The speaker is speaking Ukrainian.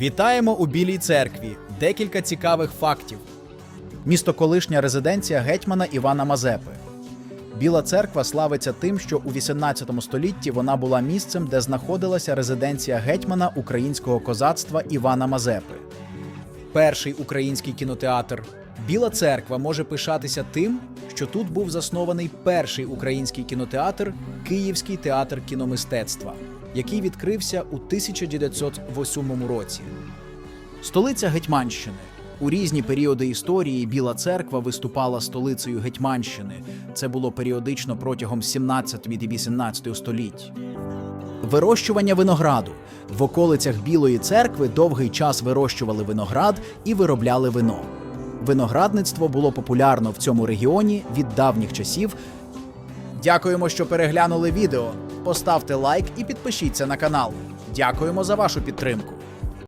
Вітаємо у Білій церкві. Декілька цікавих фактів. Місто колишня резиденція гетьмана Івана Мазепи. Біла церква славиться тим, що у 18 столітті вона була місцем, де знаходилася резиденція гетьмана українського козацтва Івана Мазепи. Перший український кінотеатр. Біла церква може пишатися тим, що тут був заснований перший український кінотеатр Київський театр кіномистецтва, який відкрився у 1908 році. Столиця Гетьманщини. У різні періоди історії Біла церква виступала столицею Гетьманщини. Це було періодично протягом 17 і 18 століть. Вирощування винограду. В околицях Білої церкви довгий час вирощували виноград і виробляли вино. Виноградництво було популярно в цьому регіоні від давніх часів. Дякуємо, що переглянули відео. Поставте лайк і підпишіться на канал. Дякуємо за вашу підтримку.